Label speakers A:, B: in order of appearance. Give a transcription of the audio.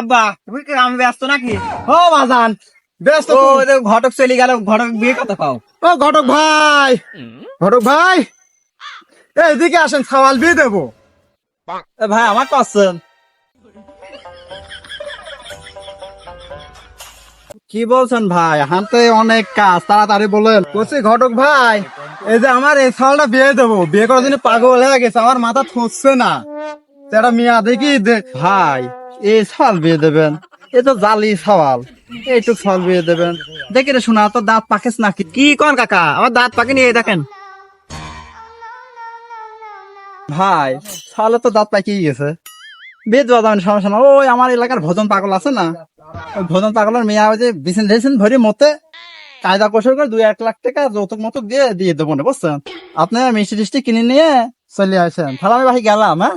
A: আব্বা তুমি কি আমি ব্যস্ত নাকি?
B: ও বাজান ব্যস্ত
A: ঘটক চলে গেল ঘটক বিয়ে কত পাও।
B: ও ঘটক ভাই। ঘটক ভাই এইদিকে আসেন সওয়াল বিয়ে দেবো।
A: ভাই আমার কসন
B: কি বলছেন ভাই? হাতে অনেক কাজ তাড়াতাড়ি বলেন। বলছি ঘটক ভাই এই যে আমার এই সালটা বিয়ে দেবো। বিয়ে করার জন্য পাগল হয়ে গেছে আমার মাথা থসছে না। সেটা মিয়া দেখি ভাই এই সাল বিয়ে দেবেন। এ তো জালি সওয়াল। এইটুক সাল বিয়ে দেবেন। দেখি রে শোনা তো দাঁত পাকেস নাকি?
A: কি কন কাকা? আমার দাঁত পাকে নিয়ে দেখেন।
B: ভাই সালে তো দাঁত পাকিয়ে গেছে। বিয়ে দেওয়া সমস্যা না। ওই আমার এলাকার ভোজন পাগল আছে না? ভোজন পাগলের মেয়ে যে বিছিন ঢেসিন ভরি মতে কায়দা কৌশল করে দুই এক লাখ টাকা যৌতুক মতো দিয়ে দিয়ে দেবো না, বুঝছেন? আপনি মিষ্টি টিষ্টি কিনে নিয়ে চলে আসেন। তাহলে আমি বাকি গেলাম হ্যাঁ?